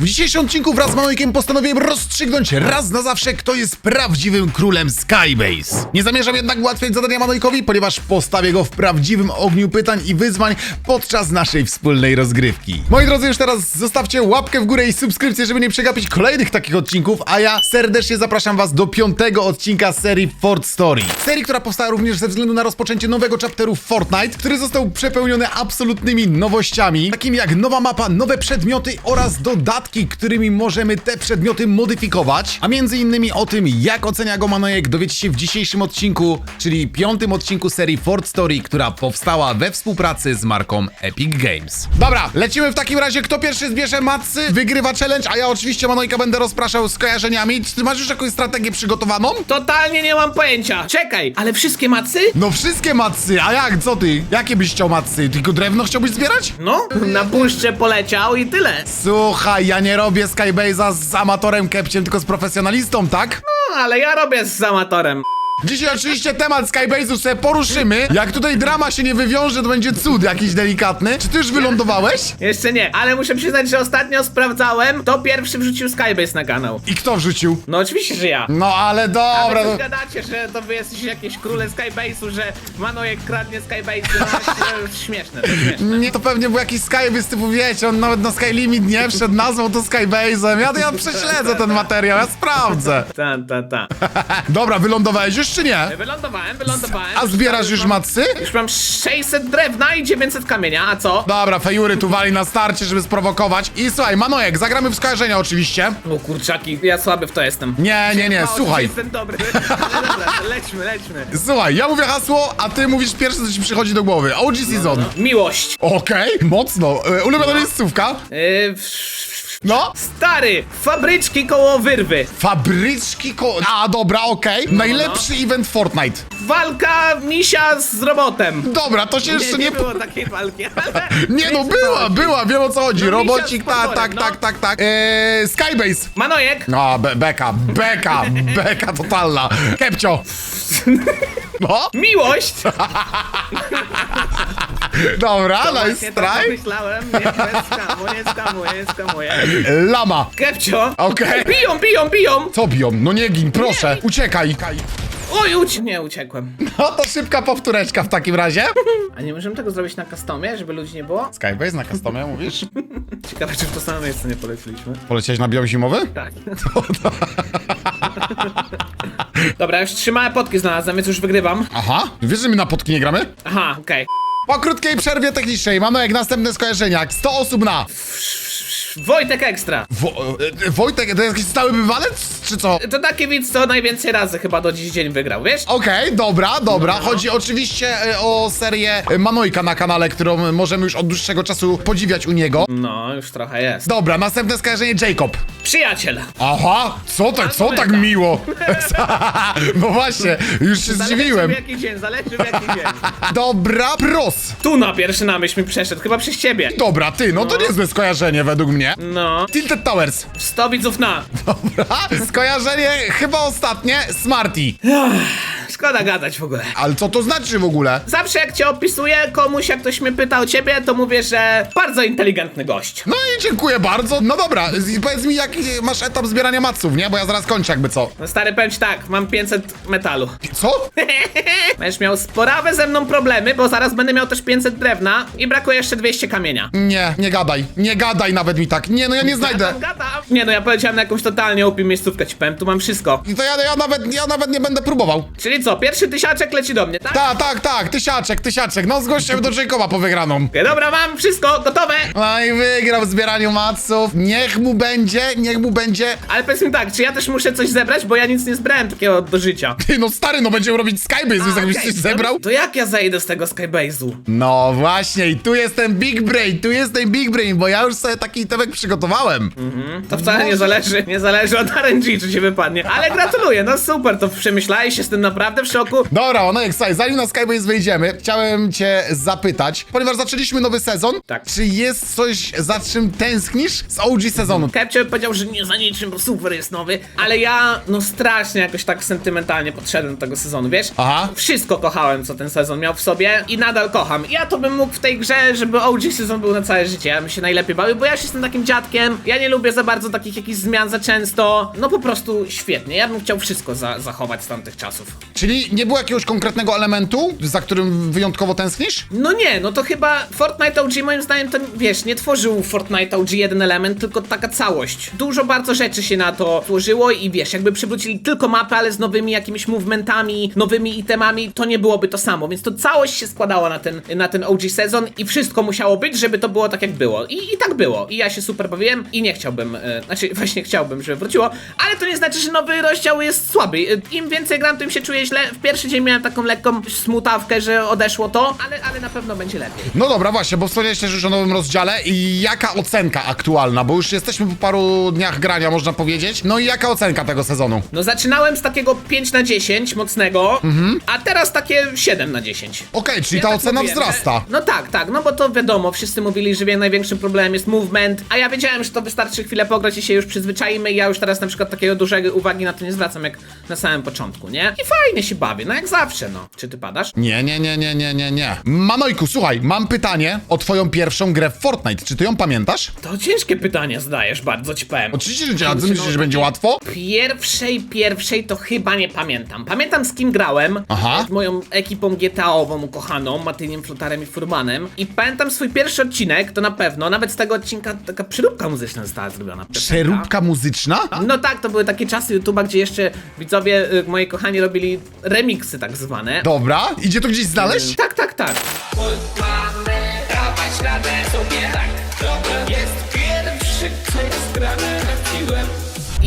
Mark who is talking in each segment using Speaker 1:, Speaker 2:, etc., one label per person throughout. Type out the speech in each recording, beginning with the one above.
Speaker 1: W dzisiejszym odcinku wraz z Manojkiem postanowiłem rozstrzygnąć raz na zawsze, kto jest prawdziwym królem Skybase. Nie zamierzam jednak ułatwiać zadania Manojkowi, ponieważ postawię go w prawdziwym ogniu pytań i wyzwań podczas naszej wspólnej rozgrywki. Moi drodzy, już teraz zostawcie łapkę w górę i subskrypcję, żeby nie przegapić kolejnych takich odcinków, a ja serdecznie zapraszam was do piątego odcinka serii Fort Story. Serii, która powstała również ze względu na rozpoczęcie nowego chapteru Fortnite, który został przepełniony absolutnymi nowościami, takimi jak nowa mapa, nowe przedmioty oraz dodatki, którymi możemy te przedmioty modyfikować. A między innymi o tym, jak ocenia go Manojek, dowiecie się w dzisiejszym odcinku, czyli piątym odcinku serii Fort Story, która powstała we współpracy z marką Epic Games. Dobra, lecimy w takim razie. Kto pierwszy zbierze macy, wygrywa challenge, a ja oczywiście Manojka będę rozpraszał z kojarzeniami. Czy ty masz już jakąś strategię przygotowaną?
Speaker 2: Totalnie nie mam pojęcia. Czekaj, ale wszystkie macy?
Speaker 1: No wszystkie macy, a jak, co ty? Jakie byś chciał macy? Tylko drewno chciałbyś zbierać?
Speaker 2: No, na puszczę poleciał i tyle.
Speaker 1: Słuchaj, ja nie robię Skybase'a z amatorem kepciem, tylko z profesjonalistą, tak?
Speaker 2: No, ale ja robię z amatorem.
Speaker 1: Dzisiaj oczywiście temat Skybase'u sobie poruszymy. Jak tutaj drama się nie wywiąże, to będzie cud jakiś delikatny. Czy ty już wylądowałeś?
Speaker 2: Jeszcze nie, ale muszę przyznać, że ostatnio sprawdzałem, to pierwszy wrzucił Skybase na kanał.
Speaker 1: I kto wrzucił?
Speaker 2: No oczywiście, że ja.
Speaker 1: No ale
Speaker 2: A
Speaker 1: dobra,
Speaker 2: wy
Speaker 1: no.
Speaker 2: coś gadacie, że to wy jesteście jakieś króle Skybase'u, że Manojek kradnie Skybase'y, no, to jest śmieszne, to śmieszne.
Speaker 1: Nie, to pewnie był jakiś Skybase typu, wiecie, on nawet na Skylimit nie wszedł, nazwał to Skybase'em. Ja, ja prześledzę ten materiał, ja sprawdzę.
Speaker 2: Ta, ta, ta.
Speaker 1: Dobra, wylądowałeś już czy nie?
Speaker 2: Wylądowałem, wylądowałem.
Speaker 1: A zbierasz już macy?
Speaker 2: Już mam 600 drewna i 900 kamienia, a co?
Speaker 1: Dobra, fejury tu wali na starcie, żeby sprowokować. I słuchaj, Manojek, zagramy w skojarzenia oczywiście.
Speaker 2: O kurczaki, ja słaby w to jestem.
Speaker 1: Nie, nie, nie,
Speaker 2: Mało,
Speaker 1: słuchaj.
Speaker 2: Jestem dobry. Ale dobra, lećmy, lećmy.
Speaker 1: Słuchaj, ja mówię hasło, a ty mówisz pierwsze, co ci przychodzi do głowy. OG Season.
Speaker 2: Miłość.
Speaker 1: Okej, mocno. E, ulubiona miejscówka?
Speaker 2: Yy, w-
Speaker 1: No.
Speaker 2: stary, fabryczki koło wyrwy.
Speaker 1: Fabryczki ko... A, dobra, okej. Najlepszy event Fortnite.
Speaker 2: Walka misia z robotem.
Speaker 1: Dobra, to się jeszcze
Speaker 2: nie,
Speaker 1: nie...
Speaker 2: nie było takiej walki, ale...
Speaker 1: Nie no, była, była, wiem o co chodzi.
Speaker 2: No,
Speaker 1: Robocik,
Speaker 2: misia z
Speaker 1: tak, tak,
Speaker 2: no.
Speaker 1: tak, tak, tak. Eee, Skybase.
Speaker 2: Manojek,
Speaker 1: No, be beka, beka, beka totalna. Kepcio. No,
Speaker 2: miłość.
Speaker 1: dobra, nice
Speaker 2: tak
Speaker 1: try.
Speaker 2: myślałem, nie, nie skamuję, nie skamuję, nie skamuję.
Speaker 1: Lama.
Speaker 2: Kepcio.
Speaker 1: Okej.
Speaker 2: Biją, biją, biją.
Speaker 1: Co biją? No nie gin, proszę. Uciekaj.
Speaker 2: Oj, uci... Nie, uciekłem.
Speaker 1: No to szybka powtóreczka w takim razie.
Speaker 2: A nie możemy tego zrobić na customie, żeby ludzi nie było?
Speaker 1: Skybase na customie, mówisz?
Speaker 2: Ciekawe, czy w to samo miejsce nie poleciliśmy.
Speaker 1: Poleciałeś na biom zimowy?
Speaker 2: Tak. Dobra, już trzy małe potki znalazłem, więc już wygrywam.
Speaker 1: Aha. Wiesz, że my na potki nie gramy?
Speaker 2: Aha, okej.
Speaker 1: Po krótkiej przerwie technicznej mamy jak następne skojarzenia. 100 osób na.
Speaker 2: Wojtek Ekstra.
Speaker 1: Wo e, Wojtek, to jest jakiś stały bywalec, czy co?
Speaker 2: To taki widz, co najwięcej razy chyba do dziś dzień wygrał, wiesz?
Speaker 1: Okej, dobra, dobra. Chodzi oczywiście e, o serię e, Manojka na kanale, którą możemy już od dłuższego czasu podziwiać u niego.
Speaker 2: No, już trochę jest.
Speaker 1: Dobra, następne skojarzenie Jacob.
Speaker 2: Przyjaciel.
Speaker 1: Aha, co tak, co tak miło? no właśnie, już się
Speaker 2: Zależy
Speaker 1: zdziwiłem.
Speaker 2: w jaki dzień, zależy w jaki dzień.
Speaker 1: Dobra, pros.
Speaker 2: Tu na pierwszy na myśl mi przeszedł, chyba przez ciebie.
Speaker 1: Dobra, ty, no to niezłe skojarzenie według mnie.
Speaker 2: No,
Speaker 1: Tilted Towers.
Speaker 2: 100 widzów na.
Speaker 1: Dobra, skojarzenie chyba ostatnie, Smarty.
Speaker 2: Szkoda gadać w ogóle.
Speaker 1: Ale co to znaczy w ogóle?
Speaker 2: Zawsze jak cię opisuję komuś, jak ktoś mnie pyta o ciebie, to mówię, że bardzo inteligentny gość.
Speaker 1: No i dziękuję bardzo. No dobra, z- powiedz mi jaki masz etap zbierania maców, nie? Bo ja zaraz kończę jakby co.
Speaker 2: No stary, powiem ci tak, mam 500 metalu.
Speaker 1: Co?
Speaker 2: Będziesz miał sporawe ze mną problemy, bo zaraz będę miał też 500 drewna i brakuje jeszcze 200 kamienia.
Speaker 1: Nie, nie gadaj. Nie gadaj nawet mi tak. Nie, no ja nie znajdę.
Speaker 2: Gadam, gadam. Nie no, ja poleciałem na jakąś totalnie upi miejscówkę, ci powiem, tu mam wszystko.
Speaker 1: I to ja, ja nawet, ja nawet nie będę próbował.
Speaker 2: Czyli co, pierwszy tysiaczek leci do mnie, tak?
Speaker 1: Tak, tak, tak, tysiaczek, tysiaczek. No zgłoś się do Jacoba po wygraną.
Speaker 2: Okej, dobra, mam wszystko, gotowe!
Speaker 1: No i wygrał w zbieraniu maców. Niech mu będzie, niech mu będzie.
Speaker 2: Ale powiedz mi tak, czy ja też muszę coś zebrać, bo ja nic nie zbrałem takiego do życia.
Speaker 1: Ty, no stary, no będziemy robić Skybase, więc jakbyś
Speaker 2: Okej,
Speaker 1: coś zebrał.
Speaker 2: To jak ja zejdę z tego Skybase'u?
Speaker 1: No właśnie, i tu jest ten Big Brain, tu jest ten Big Brain, bo ja już sobie taki temek przygotowałem.
Speaker 2: To to wcale nie zależy, nie zależy od RNG, czy ci wypadnie. Ale gratuluję, no super, to przemyślałeś, jestem naprawdę w szoku.
Speaker 1: Dobra, Manojek, słuchaj, zanim na Skybase wejdziemy, chciałem cię zapytać, ponieważ zaczęliśmy nowy sezon,
Speaker 2: Tak.
Speaker 1: czy jest coś, za czym tęsknisz z OG sezonu?
Speaker 2: Kepcio powiedział, że nie za niczym, bo super jest nowy, ale ja no strasznie jakoś tak sentymentalnie podszedłem do tego sezonu, wiesz?
Speaker 1: Aha.
Speaker 2: Wszystko kochałem, co ten sezon miał w sobie i nadal kocham. Ja to bym mógł w tej grze, żeby OG sezon był na całe życie, ja bym się najlepiej bawił, bo ja już jestem takim dziadkiem, ja nie lubię za bardzo takich jakichś zmian za często, no po prostu świetnie, ja bym chciał wszystko za zachować z tamtych czasów.
Speaker 1: Czyli nie było jakiegoś konkretnego elementu, za którym wyjątkowo tęsknisz?
Speaker 2: No nie, no to chyba Fortnite OG moim zdaniem to, wiesz, nie tworzył Fortnite OG jeden element, tylko taka całość. Dużo bardzo rzeczy się na to tworzyło i wiesz, jakby przywrócili tylko mapę, ale z nowymi jakimiś movementami, nowymi itemami, to nie byłoby to samo, więc to całość się składała na ten, na ten OG sezon i wszystko musiało być, żeby to było tak jak było. I, i tak było. I ja się super bawiłem i nie chciałbym, e, znaczy właśnie chciałbym, żeby wróciło, ale to nie znaczy, że nowy rozdział jest słaby. E, Im więcej gram, tym się czuję źle. W pierwszy dzień miałem taką lekką smutawkę, że odeszło to, ale, ale na pewno będzie lepiej.
Speaker 1: No dobra, właśnie, bo wspomniałeś też już o nowym rozdziale i jaka ocenka aktualna, bo już jesteśmy po paru dniach grania, można powiedzieć. No i jaka ocenka tego sezonu?
Speaker 2: No zaczynałem z takiego 5 na 10 mocnego, a teraz takie 7 na 10.
Speaker 1: Okej, czyli
Speaker 2: Ja
Speaker 1: ta
Speaker 2: tak
Speaker 1: ocena
Speaker 2: mówiłem,
Speaker 1: wzrasta.
Speaker 2: że- No tak, tak, no bo to wiadomo, wszyscy mówili, że wie- największym problemem jest movement, a ja wiedziałem, że to wystarczy chwilę pograć i się już przyzwyczaimy i ja już teraz na przykład takiego dużego uwagi na to nie zwracam jak na samym początku, nie? I fajnie się bawię, no jak zawsze, no. Czy ty padasz?
Speaker 1: Nie, nie, nie, nie, nie, nie, nie. Manojku, słuchaj, mam pytanie o twoją pierwszą grę w Fortnite. Czy ty ją pamiętasz?
Speaker 2: To ciężkie pytanie zadajesz, bardzo ci powiem.
Speaker 1: Oczywiście, że cię, ty myślisz, że będzie łatwo?
Speaker 2: Pierwszej, pierwszej to chyba nie pamiętam. Pamiętam z kim grałem.
Speaker 1: Aha.
Speaker 2: Z moją ekipą GTA-ową ukochaną, Matyniem, Flutarem i Furmanem. I pamiętam swój pierwszy odcinek, to na pewno. Nawet z tego odcinka taka przeróbka muzyczna została zrobiona.
Speaker 1: Przeróbka muzyczna?
Speaker 2: No tak, to były takie czasy YouTube'a, gdzie jeszcze widzowie, y, moi kochani, robili remiksy tak zwane.
Speaker 1: Dobra, idzie to gdzieś znaleźć?
Speaker 2: Tak, tak, tak.
Speaker 3: Mamy dawać radę sobie tak Dobra, jest pierwszy, kto jest grany trafiłem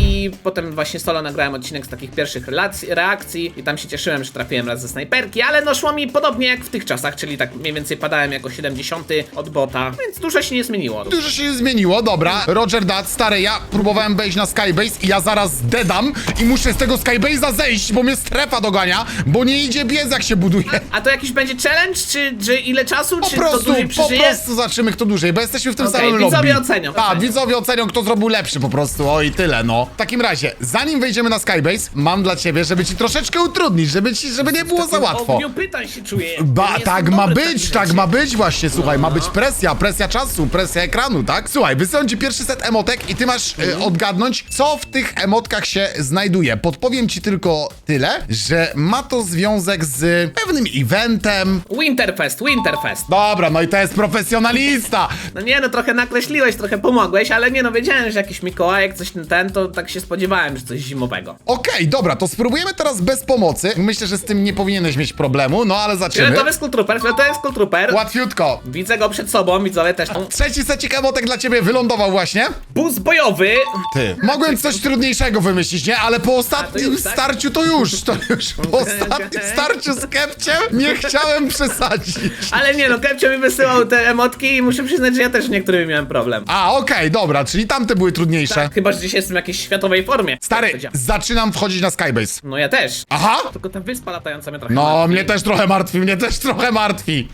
Speaker 2: I potem właśnie solo nagrałem odcinek z takich pierwszych relacji, reakcji i tam się cieszyłem, że trafiłem raz ze snajperki, ale no szło mi podobnie jak w tych czasach, czyli tak mniej więcej padałem jako 70 od bota, więc dużo się nie zmieniło.
Speaker 1: Dużo się zmieniło, dobra. Roger Dat, stary, ja próbowałem wejść na Skybase i ja zaraz dedam i muszę z tego Skybase'a zejść, bo mnie strefa dogania, bo nie idzie biec jak się buduje.
Speaker 2: A to jakiś będzie challenge, czy, czy ile czasu,
Speaker 1: Po
Speaker 2: czy
Speaker 1: prostu,
Speaker 2: dłużej
Speaker 1: po prostu zobaczymy kto dłużej, bo jesteśmy w tym
Speaker 2: Okej,
Speaker 1: samym
Speaker 2: widzowie
Speaker 1: lobby.
Speaker 2: ocenią,
Speaker 1: Tak, widzowie ocenią, kto zrobił lepszy po prostu, o i tyle, no. W takim razie, zanim wejdziemy na Skybase, mam dla ciebie, żeby ci troszeczkę utrudnić, żeby ci, żeby nie było za łatwo.
Speaker 2: ogniu pytań się czuję.
Speaker 1: Ba,
Speaker 2: Ja nie
Speaker 1: tak
Speaker 2: jestem
Speaker 1: ma
Speaker 2: dobry w
Speaker 1: być,
Speaker 2: takich
Speaker 1: tak
Speaker 2: rzeczy.
Speaker 1: ma być właśnie, słuchaj, ma być presja, presja czasu, presja ekranu, tak? Słuchaj, wysyłam ci pierwszy set emotek i ty masz
Speaker 2: Mhm.
Speaker 1: odgadnąć, co w tych emotkach się znajduje. Podpowiem ci tylko tyle, że ma to związek z pewnym eventem.
Speaker 2: Winterfest, Winterfest.
Speaker 1: Dobra, no i to jest profesjonalista.
Speaker 2: No nie no, trochę nakreśliłeś, trochę pomogłeś, ale nie no, wiedziałem, że jakiś Mikołajek, coś ten, ten, to tak się spodziewałem, że coś zimowego.
Speaker 1: Okej, dobra, to spróbujemy teraz bez pomocy. Myślę, że z tym nie powinieneś mieć problemu, no ale zaczniemy.
Speaker 2: Fioletowy Skull Trooper, fioletowy Skull Trooper.
Speaker 1: Łatwiutko.
Speaker 2: Widzę go przed sobą, widzowie też.
Speaker 1: Trzeci secik emotek dla ciebie wylądował właśnie.
Speaker 2: Bus bojowy.
Speaker 1: Ty. Mogłem coś trudniejszego wymyślić, nie? Ale po ostatnim
Speaker 2: już, tak?
Speaker 1: starciu to już, to już po ostatnim
Speaker 2: okej.
Speaker 1: starciu z Kepciem nie chciałem przesadzić.
Speaker 2: Ale nie no, Kepcio mi wysyłał te emotki i muszę przyznać, że ja też z niektórymi miałem problem.
Speaker 1: A, okej, dobra, czyli tamte były trudniejsze.
Speaker 2: Tak, chyba, że dzisiaj jestem w jakiejś światowej formie.
Speaker 1: Stary, zaczynam wchodzić na Skybase.
Speaker 2: No ja też.
Speaker 1: Aha!
Speaker 2: Tylko ta wyspa latająca mnie trochę
Speaker 1: No,
Speaker 2: martwi.
Speaker 1: mnie też trochę martwi, mnie też trochę martwi.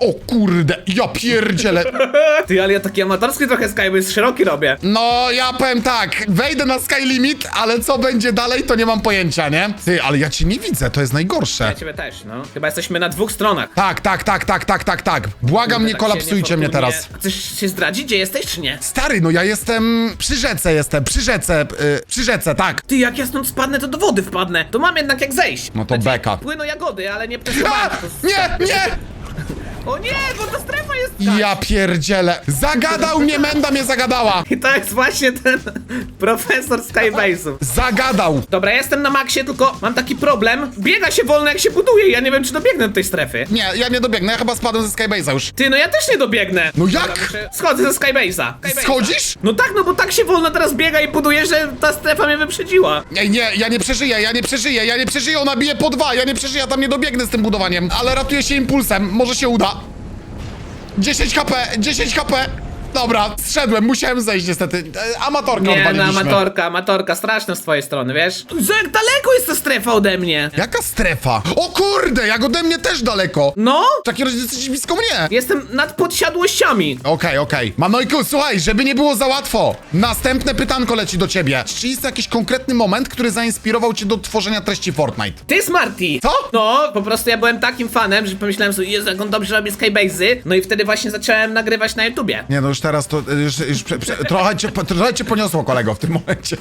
Speaker 1: O kurde, ja pierdzielę.
Speaker 2: Ty, ale ja taki amatorski trochę Skybase szeroki robię.
Speaker 1: No, ja powiem tak, wejdę na Sky Limit, ale co będzie dalej, to nie mam pojęcia, nie? Ty, ale ja cię nie widzę, to jest najgorsze.
Speaker 2: Ja ciebie też, no. Chyba jesteśmy na dwóch stronach.
Speaker 1: Tak, tak, tak, tak, tak, tak, tak. Błagam, nie
Speaker 2: Tak się
Speaker 1: kolapsujcie mnie
Speaker 2: niefortunnie-
Speaker 1: teraz.
Speaker 2: Chcesz się zdradzić, gdzie jesteś, czy nie?
Speaker 1: Stary, no ja jestem przy rzece, jestem przy rzece, y, przy rzece, tak.
Speaker 2: Ty, jak ja stąd spadnę, to do wody wpadnę. To mam jednak jak zejść.
Speaker 1: No to beka.
Speaker 2: Płyną jagody, ale nie
Speaker 1: A! Nie, nie!
Speaker 2: O nie, bo ta strefa jest...
Speaker 1: Ja pierdzielę. Zagadał mnie, Menda mnie zagadała.
Speaker 2: I to jest właśnie ten profesor Skybase'ów.
Speaker 1: Zagadał.
Speaker 2: Dobra, ja jestem na maksie, tylko mam taki problem. Biega się wolno, jak się buduje. Ja nie wiem, czy dobiegnę do tej strefy.
Speaker 1: Nie, ja nie dobiegnę, ja chyba spadłem ze Skybase'a już.
Speaker 2: Ty, no ja też nie dobiegnę.
Speaker 1: No jak?
Speaker 2: Dobra, muszę- Schodzę ze Skybase'a. Skybase'a.
Speaker 1: Schodzisz?
Speaker 2: No tak, no bo tak się wolno teraz biega i buduje, że ta strefa mnie wyprzedziła.
Speaker 1: Ej, nie, ja nie przeżyję, ja nie przeżyję, ja nie przeżyję, ona bije po dwa, ja nie przeżyję, ja tam nie dobiegnę z tym budowaniem. Ale ratuję się impulsem, może się uda. 10 HP, 10 HP. Dobra, zszedłem, musiałem zejść niestety. E, Amatorkę
Speaker 2: Nie, no
Speaker 1: odwaliliśmy.
Speaker 2: amatorka, amatorka, straszna z twojej strony, wiesz? Że jak daleko jest ta strefa ode mnie?
Speaker 1: Jaka strefa? O kurde, jak ode mnie też daleko.
Speaker 2: No?
Speaker 1: W takim razie jesteś blisko mnie.
Speaker 2: Jestem nad podsiadłościami.
Speaker 1: Okej, okej. Manojku, słuchaj, żeby nie było za łatwo. Następne pytanko leci do ciebie. Czy jest jakiś konkretny moment, który zainspirował cię do tworzenia treści Fortnite?
Speaker 2: Ty, Smarty!
Speaker 1: Co?
Speaker 2: No, po prostu ja byłem takim fanem, że pomyślałem sobie, Jezu, jak on dobrze robi Skybase'y. No i wtedy właśnie zacząłem nagrywać na YouTubie.
Speaker 1: Nie no, już teraz to już, już prze, prze, trochę, cię, trochę cię poniosło, kolego, w tym momencie.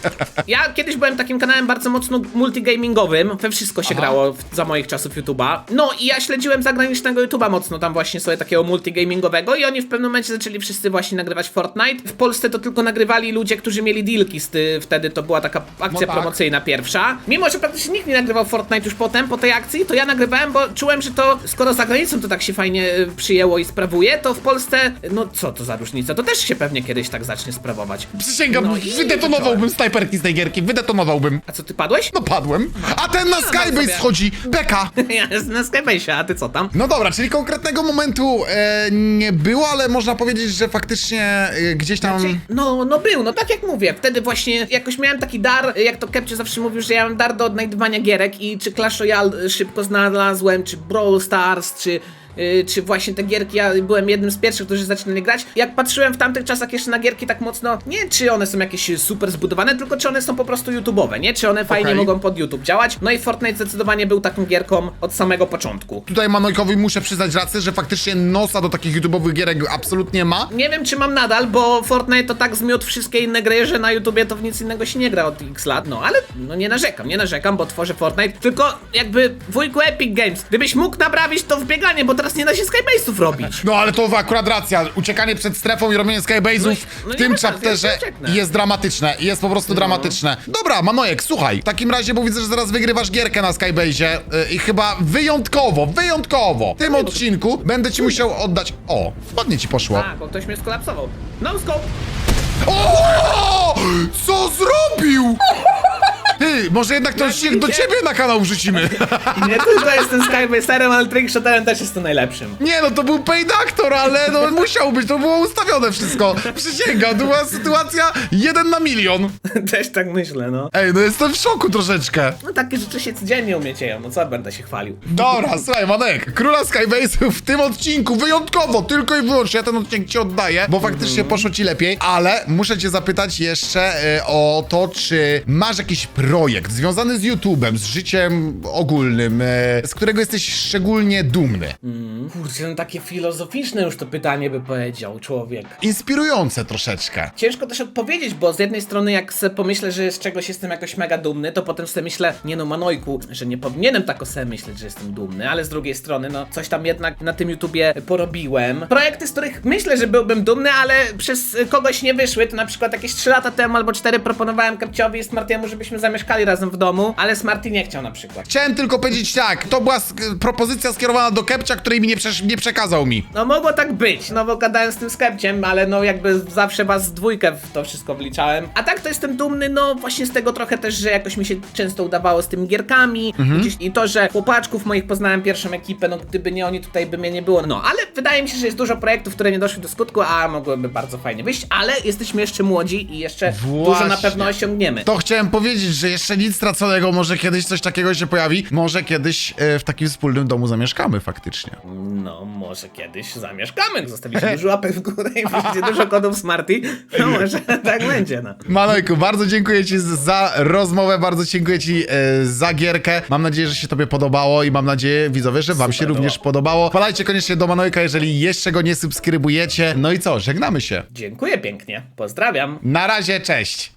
Speaker 2: Ja kiedyś byłem takim kanałem bardzo mocno multigamingowym, we wszystko się grało w, za moich czasów YouTube'a. No i ja śledziłem zagranicznego YouTube'a mocno, tam właśnie sobie takiego multigamingowego i oni w pewnym momencie zaczęli wszyscy właśnie nagrywać Fortnite. W Polsce to tylko nagrywali ludzie, którzy mieli dealki z ty, wtedy to była taka akcja
Speaker 1: No tak.
Speaker 2: promocyjna pierwsza. Mimo, że praktycznie nikt nie nagrywał Fortnite już potem, po tej akcji, to ja nagrywałem, bo czułem, że to, skoro za granicą to tak się fajnie y, przyjęło i sprawuje, to w Polsce, no co to za różnica, to też się pewnie kiedyś tak zacznie sprawować.
Speaker 1: Przysięgam,
Speaker 2: No i
Speaker 1: wydetonowałbym snajperki z tej gierki, wydetonowałbym.
Speaker 2: A co, ty padłeś?
Speaker 1: No padłem. A ten na Skybase
Speaker 2: sobie.
Speaker 1: schodzi. Beka.
Speaker 2: Ja jestem na Skybase'ie, a ty co tam?
Speaker 1: No dobra, czyli konkretnego momentu e, nie było, ale można powiedzieć, że faktycznie e, gdzieś tam...
Speaker 2: Czyli- No, no był, no tak jak mówię, wtedy właśnie jakoś miałem taki dar, jak to Kepcie zawsze mówił, że ja mam dar do odnajdywania gierek i czy Clash Royale szybko znalazłem, czy Brawl Stars, czy... y, Czy właśnie te gierki, ja byłem jednym z pierwszych, którzy zaczynali grać. Jak patrzyłem w tamtych czasach jeszcze na gierki tak mocno, nie czy one są jakieś super zbudowane, tylko czy one są po prostu YouTube'owe, nie? Czy one fajnie
Speaker 1: Okej.
Speaker 2: mogą pod YouTube działać. No i Fortnite zdecydowanie był taką gierką od samego początku.
Speaker 1: Tutaj Manojkowi muszę przyznać rację, że faktycznie nosa do takich YouTube'owych gierek absolutnie ma.
Speaker 2: Nie wiem, czy mam nadal, bo Fortnite to tak zmiótł wszystkie inne gry, że na YouTubie to w nic innego się nie gra od x lat. No ale no nie narzekam, nie narzekam, bo tworzę Fortnite. Tylko jakby wujku Epic Games, gdybyś mógł naprawić to w bieganie, bo teraz nie da się Skybase'ów robić.
Speaker 1: No ale to akurat racja, uciekanie przed strefą i robienie skybase'ów
Speaker 2: No i- no
Speaker 1: w
Speaker 2: i
Speaker 1: tym
Speaker 2: ja
Speaker 1: chapterze
Speaker 2: ja ucieknę.
Speaker 1: jest dramatyczne, jest po prostu dramatyczne. Dobra, Manojek, słuchaj, w takim razie, bo widzę, że zaraz wygrywasz gierkę na Skybase'ie yy, i chyba wyjątkowo, wyjątkowo w tym odcinku będę ci musiał oddać... O, ładnie ci poszło.
Speaker 2: Tak, bo ktoś mnie skolapsował. No scope!
Speaker 1: O! Co zrobił? Ty, może jednak to się do ciebie na kanał wrzucimy.
Speaker 2: Nie tylko jestem Skybaserem, ale trickshoterem też jestem najlepszym.
Speaker 1: Nie no, to był paid actor, ale no musiał być, to było ustawione wszystko. Przysięgam, to była sytuacja jeden na milion.
Speaker 2: też tak myślę, no.
Speaker 1: Ej, no jestem w szoku troszeczkę.
Speaker 2: No takie rzeczy się codziennie umiecieją, no co będę się chwalił.
Speaker 1: Dobra, słuchaj, Manek, króla Skybase'u w tym odcinku wyjątkowo, tylko i wyłącznie, ja ten odcinek ci oddaję, bo faktycznie poszło ci lepiej, ale muszę cię zapytać jeszcze e, o to, czy masz jakiś projekt związany z YouTube'em, z życiem ogólnym, e, z którego jesteś szczególnie dumny.
Speaker 2: Kurczę, no takie filozoficzne już to pytanie by powiedział człowiek.
Speaker 1: Inspirujące troszeczkę.
Speaker 2: Ciężko też odpowiedzieć, bo z jednej strony jak se pomyślę, że z czegoś jestem jakoś mega dumny, to potem sobie myślę, nie no Manojku, że nie powinienem tak o sobie myśleć, że jestem dumny, ale z drugiej strony, no coś tam jednak na tym YouTubie porobiłem. Projekty, z których myślę, że byłbym dumny, ale przez y, kogoś nie wyszły, to na przykład jakieś 3 lata temu albo 4 proponowałem Kapciowi i Smartiemu, żebyśmy zamieszkali razem w domu, ale Smarty nie chciał na przykład.
Speaker 1: Chciałem tylko powiedzieć tak, to była sk- propozycja skierowana do Kepcia, której mi nie, przesz- nie przekazał mi.
Speaker 2: No mogło tak być, no bo gadałem z tym skepciem, ale no jakby zawsze was dwójkę w to wszystko wliczałem. A tak to jestem dumny, no właśnie z tego trochę też, że jakoś mi się często udawało z tymi gierkami gdzieś, i to, że chłopaczków moich poznałem pierwszą ekipę, no gdyby nie oni tutaj by mnie nie było. No ale wydaje mi się, że jest dużo projektów, które nie doszły do skutku, a mogłyby bardzo fajnie wyjść, ale jesteśmy jeszcze młodzi i jeszcze dużo na
Speaker 1: Właśnie.
Speaker 2: pewno osiągniemy.
Speaker 1: To chciałem powiedzieć, że jeszcze nic straconego, może kiedyś coś takiego się pojawi, może kiedyś e, w takim wspólnym domu zamieszkamy faktycznie.
Speaker 2: No, może kiedyś zamieszkamy, zostawicie dużo łapek w górę i wrzucicie dużo kodów Smarty, no może tak będzie, no.
Speaker 1: Manojku, bardzo dziękuję Ci za rozmowę, bardzo dziękuję Ci e, za gierkę. Mam nadzieję, że się Tobie podobało i mam nadzieję, widzowie, że Wam się
Speaker 2: Super
Speaker 1: również
Speaker 2: było.
Speaker 1: podobało. Wpadajcie koniecznie do Manojka, jeżeli jeszcze go nie subskrybujecie. No i co, żegnamy się.
Speaker 2: Dziękuję pięknie. Pozdrawiam.
Speaker 1: Na razie, cześć!